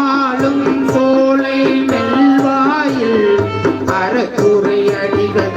ஆளும் சோலை மெல்வாயில் அறக்குறை அடிகள்